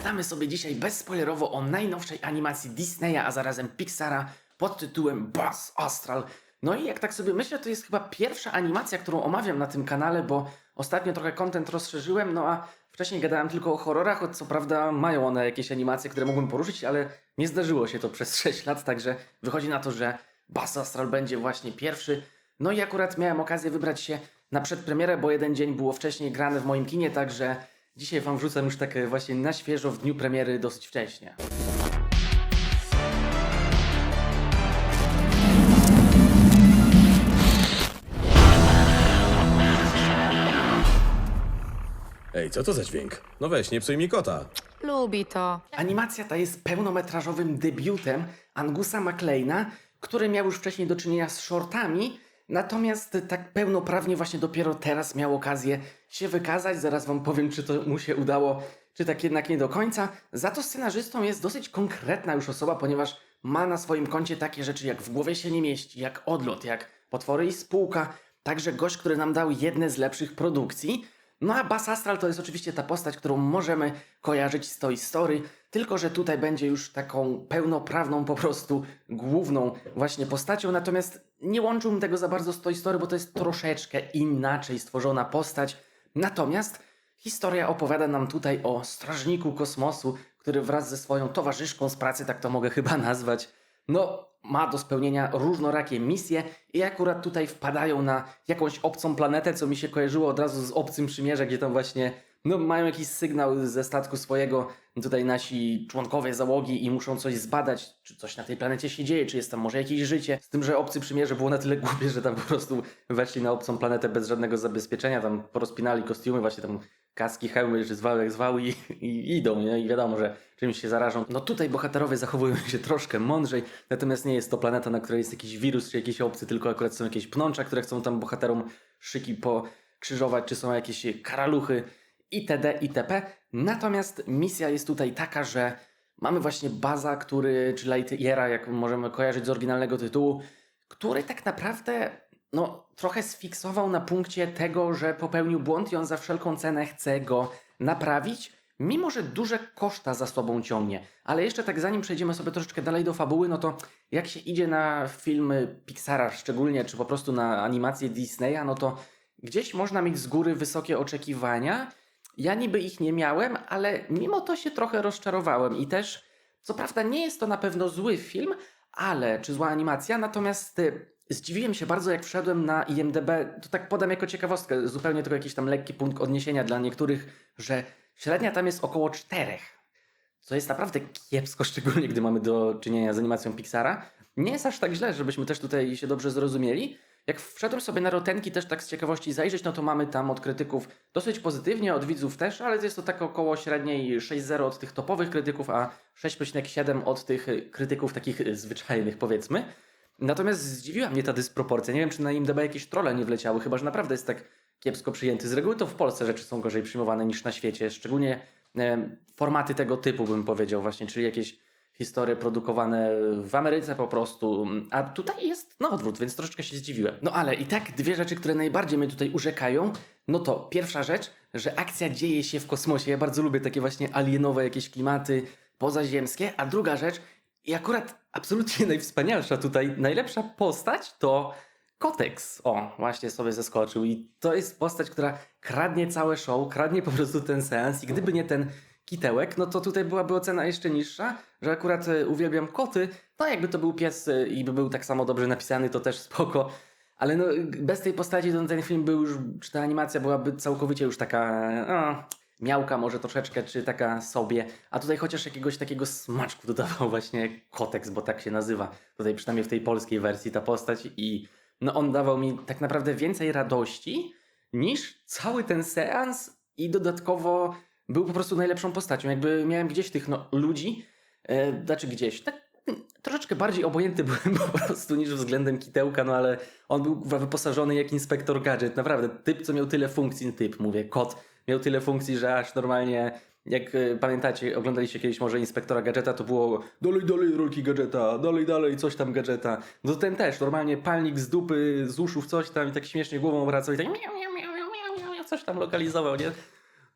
Pogadamy sobie dzisiaj bezspoilerowo o najnowszej animacji Disneya, a zarazem Pixara pod tytułem Buzz Astral. No i jak tak sobie myślę, to jest chyba pierwsza animacja, którą omawiam na tym kanale, bo ostatnio trochę content rozszerzyłem, no a wcześniej gadałem tylko o horrorach, co prawda mają one jakieś animacje, które mógłbym poruszyć, ale nie zdarzyło się to przez 6 lat, także wychodzi na to, że Buzz Astral będzie właśnie pierwszy. No i akurat miałem okazję wybrać się na przedpremierę, bo jeden dzień było wcześniej grane w moim kinie, także dzisiaj wam wrzucam już tak e, właśnie na świeżo w dniu premiery dosyć wcześnie. Ej, co to za dźwięk? No weź, nie psuj mi kota. Lubi to. Animacja ta jest pełnometrażowym debiutem Angusa MacLeana, który miał już wcześniej do czynienia z shortami, natomiast tak pełnoprawnie właśnie dopiero teraz miał okazję się wykazać. Zaraz wam powiem, czy to mu się udało, czy tak jednak nie do końca. Za to scenarzystą jest dosyć konkretna już osoba, ponieważ ma na swoim koncie takie rzeczy jak w głowie się nie mieści, jak odlot, jak potwory i spółka. Także gość, który nam dał jedne z lepszych produkcji. No a Bas Astral to jest oczywiście ta postać, którą możemy kojarzyć z Toy Story, tylko że tutaj będzie już taką pełnoprawną po prostu główną właśnie postacią, natomiast nie łączyłbym tego za bardzo z Toy Story, bo to jest troszeczkę inaczej stworzona postać. Natomiast historia opowiada nam tutaj o strażniku kosmosu, który wraz ze swoją towarzyszką z pracy, tak to mogę chyba nazwać, no, ma do spełnienia różnorakie misje i akurat tutaj wpadają na jakąś obcą planetę, co mi się kojarzyło od razu z Obcym Przymierza, gdzie tam właśnie no, mają jakiś sygnał ze statku swojego tutaj nasi członkowie załogi i muszą coś zbadać, czy coś na tej planecie się dzieje, czy jest tam może jakieś życie. Z tym, że Obcy Przymierze było na tyle głupie, że tam po prostu weszli na obcą planetę bez żadnego zabezpieczenia, tam porozpinali kostiumy, właśnie tam kaski, hełmy, że zwały jak zwały i, i idą, nie? I wiadomo, że czymś się zarażą. No tutaj bohaterowie zachowują się troszkę mądrzej, natomiast nie jest to planeta, na której jest jakiś wirus czy jakiś obcy, tylko akurat są jakieś pnącza, które chcą tam bohaterom szyki pokrzyżować, czy są jakieś karaluchy itd. itp. Natomiast misja jest tutaj taka, że mamy właśnie Baza, który, czy Lightyeara, jak możemy kojarzyć z oryginalnego tytułu, który tak naprawdę no, trochę sfiksował na punkcie tego, że popełnił błąd i on za wszelką cenę chce go naprawić, mimo że duże koszta za sobą ciągnie. Ale jeszcze tak zanim przejdziemy sobie troszeczkę dalej do fabuły, no to jak się idzie na filmy Pixara szczególnie, czy po prostu na animacje Disneya, no to gdzieś można mieć z góry wysokie oczekiwania. Ja niby ich nie miałem, ale mimo to się trochę rozczarowałem i też, co prawda nie jest to na pewno zły film, ale, czy zła animacja, natomiast y, zdziwiłem się bardzo, jak wszedłem na IMDB, to tak podam jako ciekawostkę, zupełnie tylko jakiś tam lekki punkt odniesienia dla niektórych, że średnia tam jest około czterech, co jest naprawdę kiepsko, szczególnie gdy mamy do czynienia z animacją Pixara. Nie jest aż tak źle, żebyśmy też tutaj się dobrze zrozumieli. Jak wszedłem sobie na Rotenki też tak z ciekawości zajrzeć, no to mamy tam od krytyków dosyć pozytywnie, od widzów też, ale jest to tak około średniej 6,0 od tych topowych krytyków, a 6,7 od tych krytyków takich zwyczajnych powiedzmy. Natomiast zdziwiła mnie ta dysproporcja. Nie wiem, czy na IMDb jakieś trolle nie wleciały, chyba że naprawdę jest tak kiepsko przyjęty. Z reguły to w Polsce rzeczy są gorzej przyjmowane niż na świecie, szczególnie formaty tego typu bym powiedział właśnie, czyli jakieś historie produkowane w Ameryce po prostu, a tutaj jest na odwrót, więc troszeczkę się zdziwiłem. No ale i tak dwie rzeczy, które najbardziej mnie tutaj urzekają, no to pierwsza rzecz, że akcja dzieje się w kosmosie. Ja bardzo lubię takie właśnie alienowe jakieś klimaty pozaziemskie, a druga rzecz, i akurat absolutnie najwspanialsza tutaj, najlepsza postać to Kotex. O, właśnie sobie zeskoczył. I to jest postać, która kradnie całe show, kradnie po prostu ten seans. I gdyby nie ten kitełek, no to tutaj byłaby ocena jeszcze niższa, że akurat e, uwielbiam koty. No jakby to był pies e, i by był tak samo dobrze napisany, to też spoko. Ale no, bez tej postaci to ten film był już, czy ta animacja byłaby całkowicie już taka, miałka może troszeczkę, czy taka sobie. A tutaj chociaż jakiegoś takiego smaczku dodawał właśnie Kotex, bo tak się nazywa. Tutaj przynajmniej w tej polskiej wersji ta postać i no on dawał mi tak naprawdę więcej radości niż cały ten seans i dodatkowo był po prostu najlepszą postacią. Jakby miałem gdzieś tych no, ludzi, e, znaczy gdzieś, tak troszeczkę bardziej obojętny byłem po prostu niż względem Kitełka, no ale on był wyposażony jak inspektor gadżet. Naprawdę, typ, co miał tyle funkcji, typ, mówię, kot, miał tyle funkcji, że aż normalnie, jak e, pamiętacie, oglądaliście kiedyś może inspektora gadżeta, to było dalej, dalej rolki gadżeta, dalej, dalej, coś tam gadżeta. No ten też, normalnie palnik z dupy, z uszów, coś tam i tak śmiesznie głową wracał i tak miau, miau, miau, miau, miau, coś tam lokalizował, nie?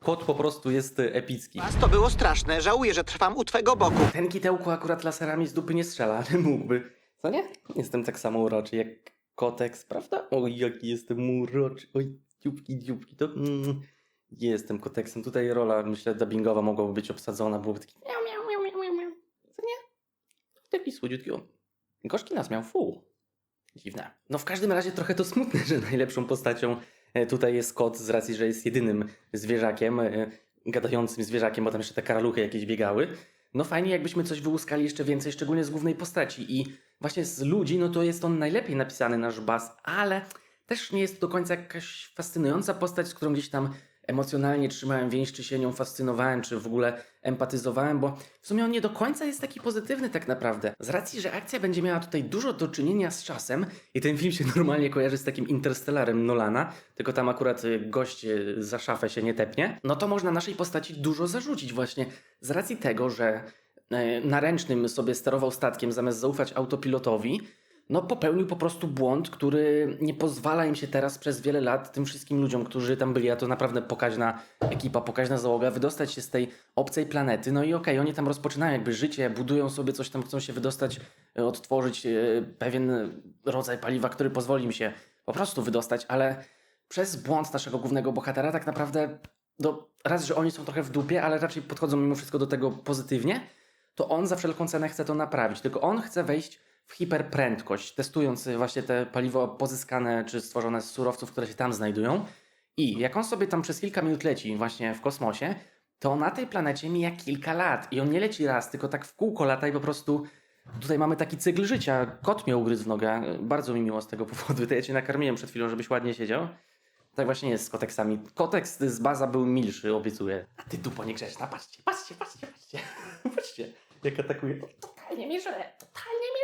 Kot po prostu jest e, epicki. Was to było straszne. Żałuję, że trwam u twego boku. Ten kitełku akurat laserami z dupy nie strzela, ale mógłby. Co nie? Jestem tak samo uroczy jak koteks, prawda? Oj, jaki jestem uroczy. Oj, dzióbki, dzióbki. To mm, jestem koteksem. Tutaj rola, myślę, dubbingowa mogłaby być obsadzona. Byłoby taki miau, miau, miau, miau, miau, miau. Co nie? Taki słodziutki. o. Gorzki nas miał, fu. Dziwne. No w każdym razie trochę to smutne, że najlepszą postacią tutaj jest kot z racji, że jest jedynym zwierzakiem, e, gadającym zwierzakiem, bo tam jeszcze te karaluchy jakieś biegały. No fajnie, jakbyśmy coś wyłuskali jeszcze więcej, szczególnie z głównej postaci. I właśnie z ludzi, no to jest on najlepiej napisany nasz Bas, ale też nie jest do końca jakaś fascynująca postać, z którą gdzieś tam emocjonalnie trzymałem więź, czy się nią fascynowałem, czy w ogóle empatyzowałem, bo w sumie on nie do końca jest taki pozytywny tak naprawdę. Z racji, że akcja będzie miała tutaj dużo do czynienia z czasem i ten film się normalnie kojarzy z takim Interstellarem Nolana, tylko tam akurat y, gość y, za szafę się nie tepnie, no to można naszej postaci dużo zarzucić właśnie z racji tego, że e, na ręcznym sobie sterował statkiem zamiast zaufać autopilotowi, no popełnił po prostu błąd, który nie pozwala im się teraz przez wiele lat tym wszystkim ludziom, którzy tam byli, a to naprawdę pokaźna ekipa, pokaźna załoga, wydostać się z tej obcej planety. No i okej, oni tam rozpoczynają jakby życie, budują sobie coś tam, chcą się wydostać, e, odtworzyć e, pewien rodzaj paliwa, który pozwoli im się po prostu wydostać, ale przez błąd naszego głównego bohatera tak naprawdę, no raz, że oni są trochę w dupie, ale raczej podchodzą mimo wszystko do tego pozytywnie, to on za wszelką cenę chce to naprawić. Tylko on chce wejść w hiperprędkość, testując właśnie te paliwo pozyskane czy stworzone z surowców, które się tam znajdują. I jak on sobie tam przez kilka minut leci właśnie w kosmosie, to na tej planecie mija kilka lat. I on nie leci raz, tylko tak w kółko lata i po prostu tutaj mamy taki cykl życia. Kot mnie ugryzł w nogę. Bardzo mi miło z tego powodu. To ja cię nakarmiłem przed chwilą, żebyś ładnie siedział. Tak właśnie jest z koteksami. Koteks z baza był milszy, obiecuję. A ty dupo niegrzeczna, patrzcie, patrzcie, patrzcie, patrzcie. patrzcie, jak atakuje. Totalnie żre, totalnie mnie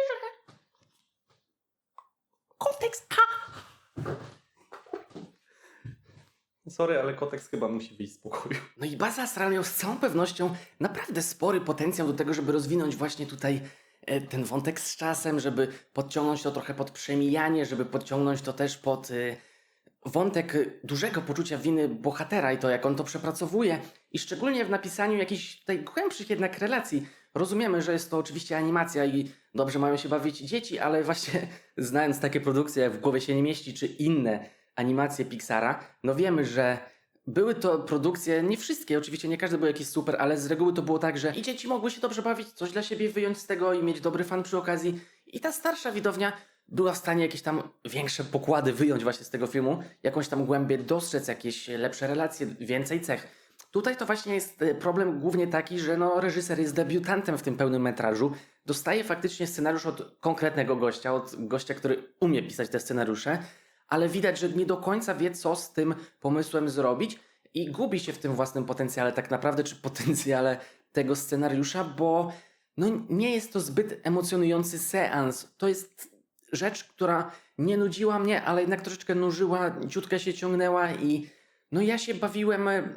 żre. Koteks, a! Sorry, ale koteks chyba musi wyjść z pokoju. No i baza Astral miał z całą pewnością naprawdę spory potencjał do tego, żeby rozwinąć właśnie tutaj e, ten wątek z czasem, żeby podciągnąć to trochę pod przemijanie, żeby podciągnąć to też pod y, wątek dużego poczucia winy bohatera i to, jak on to przepracowuje. I szczególnie w napisaniu jakichś tutaj głębszych jednak relacji. Rozumiemy, że jest to oczywiście animacja i dobrze mają się bawić dzieci, ale właśnie znając takie produkcje, jak w głowie się nie mieści, czy inne animacje Pixara, no wiemy, że były to produkcje, nie wszystkie, oczywiście nie każdy był jakiś super, ale z reguły to było tak, że i dzieci mogły się dobrze bawić, coś dla siebie wyjąć z tego i mieć dobry fan przy okazji. I ta starsza widownia była w stanie jakieś tam większe pokłady wyjąć właśnie z tego filmu, jakąś tam głębię dostrzec, jakieś lepsze relacje, więcej cech. Tutaj to właśnie jest e, problem głównie taki, że no, reżyser jest debiutantem w tym pełnym metrażu. Dostaje faktycznie scenariusz od konkretnego gościa, od gościa, który umie pisać te scenariusze, ale widać, że nie do końca wie, co z tym pomysłem zrobić i gubi się w tym własnym potencjale tak naprawdę, czy potencjale tego scenariusza, bo no, nie jest to zbyt emocjonujący seans. To jest rzecz, która nie nudziła mnie, ale jednak troszeczkę nużyła, ciutkę się ciągnęła i no ja się bawiłem e,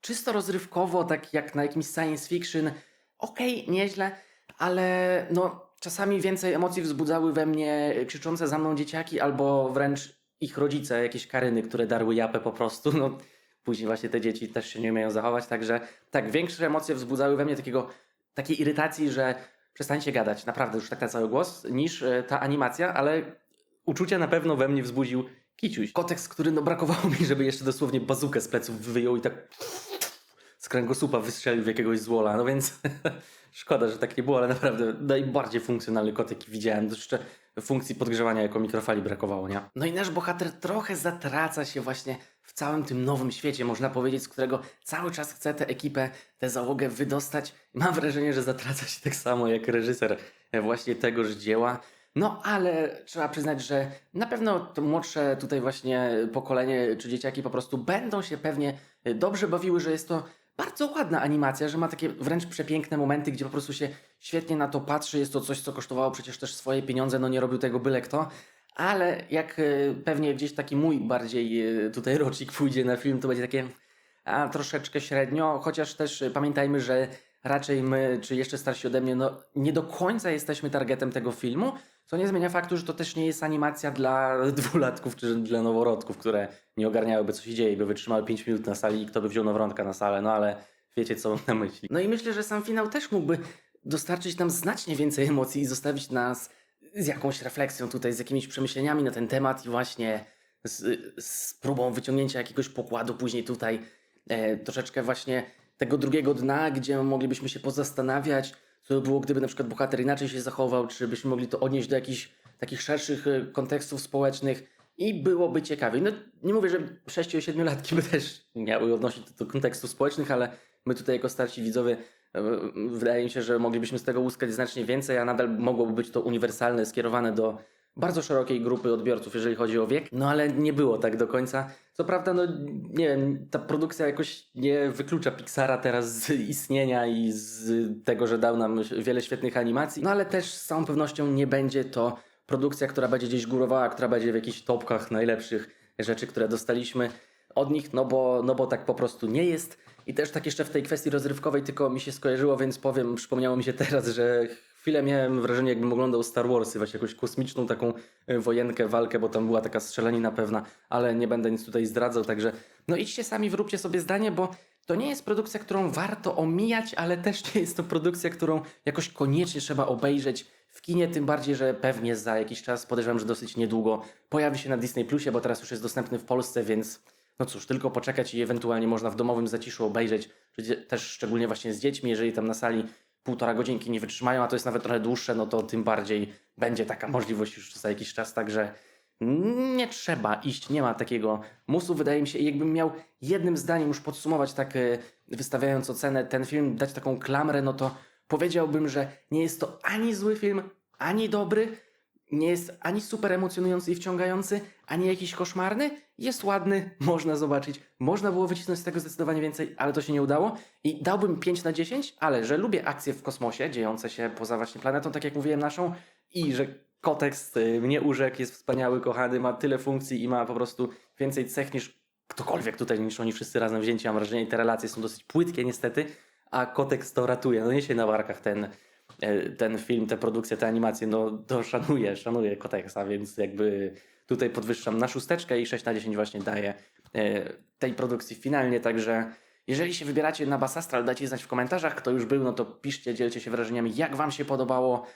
czysto rozrywkowo, tak jak na jakimś science fiction. Okej, nieźle, ale no czasami więcej emocji wzbudzały we mnie krzyczące za mną dzieciaki albo wręcz ich rodzice, jakieś karyny, które darły japę po prostu. No, później właśnie te dzieci też się nie umieją zachować, także tak, większe emocje wzbudzały we mnie takiego, takiej irytacji, że przestańcie gadać, naprawdę już tak na cały głos, niż e, ta animacja, ale uczucia na pewno we mnie wzbudził Kiciuś. Kotekst, który no brakowało mi, żeby jeszcze dosłownie bazukę z pleców wyjął i tak z kręgosłupa wystrzelił w jakiegoś złola, no więc szkoda, że tak nie było, ale naprawdę najbardziej funkcjonalny kotek widziałem. Jeszcze funkcji podgrzewania jako mikrofali brakowało, nie? No i nasz bohater trochę zatraca się właśnie w całym tym nowym świecie, można powiedzieć, z którego cały czas chce tę ekipę, tę załogę wydostać. Mam wrażenie, że zatraca się tak samo jak reżyser właśnie tegoż dzieła. No, ale trzeba przyznać, że na pewno to młodsze tutaj właśnie pokolenie czy dzieciaki po prostu będą się pewnie dobrze bawiły, że jest to bardzo ładna animacja, że ma takie wręcz przepiękne momenty, gdzie po prostu się świetnie na to patrzy. Jest to coś, co kosztowało przecież też swoje pieniądze, no nie robił tego byle kto. Ale jak e, pewnie gdzieś taki mój bardziej e, tutaj rocznik pójdzie na film, to będzie takie a, troszeczkę średnio, chociaż też e, pamiętajmy, że raczej my, czy jeszcze starsi ode mnie, no nie do końca jesteśmy targetem tego filmu, co nie zmienia faktu, że to też nie jest animacja dla dwulatków czy dla noworodków, które nie ogarniałyby co się dzieje, by wytrzymały 5 minut na sali i kto by wziął noworodka na salę, no ale wiecie co mam na myśli. No i myślę, że sam finał też mógłby dostarczyć nam znacznie więcej emocji i zostawić nas z jakąś refleksją tutaj, z jakimiś przemyśleniami na ten temat i właśnie z, z próbą wyciągnięcia jakiegoś pokładu później tutaj e, troszeczkę właśnie tego drugiego dna, gdzie moglibyśmy się pozastanawiać, co by było, gdyby na przykład bohater inaczej się zachował, czy byśmy mogli to odnieść do jakichś takich szerszych e, kontekstów społecznych i byłoby ciekawiej. No nie mówię, że 6-7-latki by też miały odnosić do, kontekstów społecznych, ale my tutaj jako starsi widzowie e, wydaje mi się, że moglibyśmy z tego uzyskać znacznie więcej, a nadal mogłoby być to uniwersalne, skierowane do bardzo szerokiej grupy odbiorców, jeżeli chodzi o wiek. No ale nie było tak do końca. Co prawda, no nie wiem, ta produkcja jakoś nie wyklucza Pixara teraz z istnienia i z tego, że dał nam wiele świetnych animacji. No ale też z całą pewnością nie będzie to produkcja, która będzie gdzieś górowała, która będzie w jakichś topkach najlepszych rzeczy, które dostaliśmy od nich, no bo, no bo tak po prostu nie jest. I też tak jeszcze w tej kwestii rozrywkowej tylko mi się skojarzyło, więc powiem, przypomniało mi się teraz, że chwilę miałem wrażenie, jakbym oglądał Star Warsy, właśnie jakąś kosmiczną taką y, wojenkę, walkę, bo tam była taka strzelanina pewna, ale nie będę nic tutaj zdradzał, także no idźcie sami, wróbcie sobie zdanie, bo to nie jest produkcja, którą warto omijać, ale też nie jest to produkcja, którą jakoś koniecznie trzeba obejrzeć w kinie, tym bardziej, że pewnie za jakiś czas, podejrzewam, że dosyć niedługo, pojawi się na Disney Plusie, bo teraz już jest dostępny w Polsce, więc no cóż, tylko poczekać i ewentualnie można w domowym zaciszu obejrzeć, też szczególnie właśnie z dziećmi, jeżeli tam na sali półtora godzinki nie wytrzymają, a to jest nawet trochę dłuższe, no to tym bardziej będzie taka możliwość już za jakiś czas, także nie trzeba iść, nie ma takiego musu, wydaje mi się. I jakbym miał jednym zdaniem już podsumować, tak e, wystawiając ocenę, ten film, dać taką klamrę, no to powiedziałbym, że nie jest to ani zły film, ani dobry, nie jest ani super emocjonujący i wciągający, ani jakiś koszmarny. Jest ładny, można zobaczyć. Można było wycisnąć z tego zdecydowanie więcej, ale to się nie udało. I dałbym 5 na 10, ale że lubię akcje w kosmosie, dziejące się poza właśnie planetą, tak jak mówiłem, naszą, i że kontekst y, mnie urzekł, jest wspaniały, kochany, ma tyle funkcji i ma po prostu więcej cech niż ktokolwiek tutaj, niż oni wszyscy razem wzięci. Mam wrażenie, i te relacje są dosyć płytkie niestety, a kontekst to ratuje. No niesie na barkach ten, ten film, tę produkcję, tę animację, no to szanuję, szanuję Koteksa, więc jakby tutaj podwyższam na szósteczkę i 6 na 10 właśnie daję e, tej produkcji finalnie, także jeżeli się wybieracie na Basastral, dajcie znać w komentarzach, kto już był, no to piszcie, dzielcie się wrażeniami, jak wam się podobało.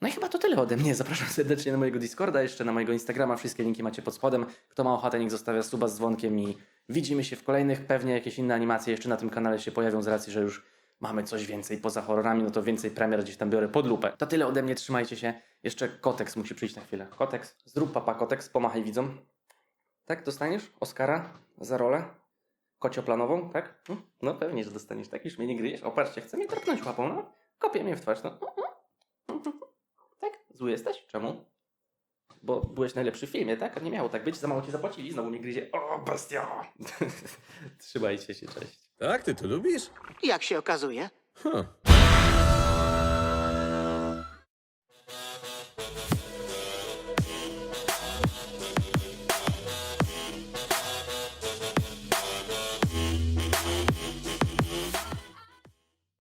No i chyba to tyle ode mnie. Zapraszam serdecznie na mojego Discorda, jeszcze na mojego Instagrama. Wszystkie linki macie pod spodem. Kto ma ochotę, niech zostawia suba z dzwonkiem i widzimy się w kolejnych. Pewnie jakieś inne animacje jeszcze na tym kanale się pojawią z racji, że już mamy coś więcej poza horrorami, no to więcej premier gdzieś tam biorę pod lupę. To tyle ode mnie, trzymajcie się. Jeszcze Koteks musi przyjść na chwilę. Koteks, zrób papa Koteks, pomachaj widzom. Tak, dostaniesz Oscara za rolę? Kocioplanową, tak? Hm? No pewnie, że dostaniesz, tak? Już mnie nie gryjesz. O, patrzcie, chce mnie trapnąć łapą, no. Kopie mnie w twarz, no. Tak? Zły jesteś? Czemu? Bo byłeś najlepszy w filmie, tak? Nie miało tak być, za mało ci zapłacili, znowu mnie gryzie. O, bestia! Trzymajcie się, cześć. Tak, ty to lubisz? Jak się okazuje? Huh.